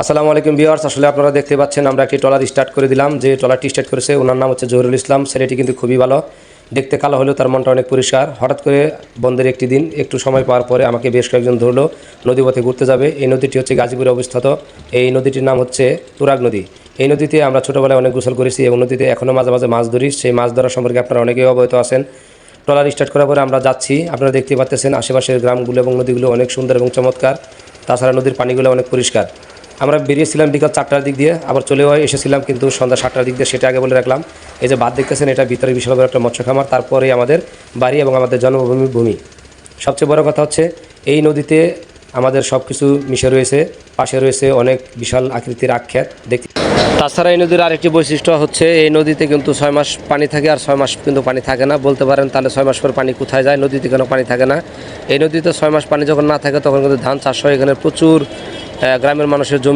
আসসালামু আলাইকুম ভিউয়ার্স, আসলে আপনারা দেখতে পাচ্ছেন আমরা একটি ট্রলার স্টার্ট করে দিলাম। যে ট্রলারটি স্টার্ট করেছে, ওনার নাম হচ্ছে জহিরুল ইসলাম। ছেলেটি কিন্তু খুবই ভালো। দেখতে কালো হলেও তার মনটা অনেক পরিষ্কার। হঠাৎ করে বন্ধের একটি দিন, একটু সময় পাওয়ার পরে আমাকে বেশ কয়েকজন ধরলো নদীপথে ঘুরতে যাবে। এই নদীটি হচ্ছে গাজীপুরে অবস্থিত। এই নদীটির নাম হচ্ছে তুরাগ নদী। এই নদীতে আমরা ছোটোবেলায় অনেক গোসল করেছি এবং নদীতে এখনও মাঝে মাঝে মাছ ধরি। সেই মাছ ধরা সম্পর্কে আপনারা অনেকেই অবগত আছেন। ট্রলার স্টার্ট করার পরে আমরা যাচ্ছি। আপনারা দেখতে পাচ্ছেন আশেপাশের গ্রামগুলো এবং নদীগুলো অনেক সুন্দর এবং চমৎকার। তাছাড়া নদীর পানিগুলো অনেক পরিষ্কার। আমরা বেরিয়েছিলাম বিকাল চারটার দিক দিয়ে, আবার চলেও এসেছিলাম কিন্তু সন্ধ্যা সাতটার দিক দিয়ে, সেটা আগে বলে রাখলাম। এই যে বাদ দেখতেছেন, এটা ভিতরে বিশাল বড় একটা মৎস্য খামার, তারপরে আমাদের বাড়ি এবং আমাদের জন্মভূমি ভূমি। সবচেয়ে বড় কথা হচ্ছে, এই নদীতে আমাদের সব কিছু মিশে রয়েছে, পাশে রয়েছে অনেক বিশাল আকৃতির আখ্যাত দেখতে তাছাড়া এই নদীর আরেকটি বৈশিষ্ট্য হচ্ছে, এই নদীতে কিন্তু ছয় মাস পানি থাকে আর ছয় মাস কিন্তু পানি থাকে না। বলতে পারেন তাহলে ছয় মাস পর পানি কোথায় যায়? নদীতে কেন পানি থাকে না। এই নদীতে ছয় মাস পানি যখন না থাকে, তখন কিন্তু ধান চাষ হয়। এখানে প্রচুর গ্রামের মানুষের জমি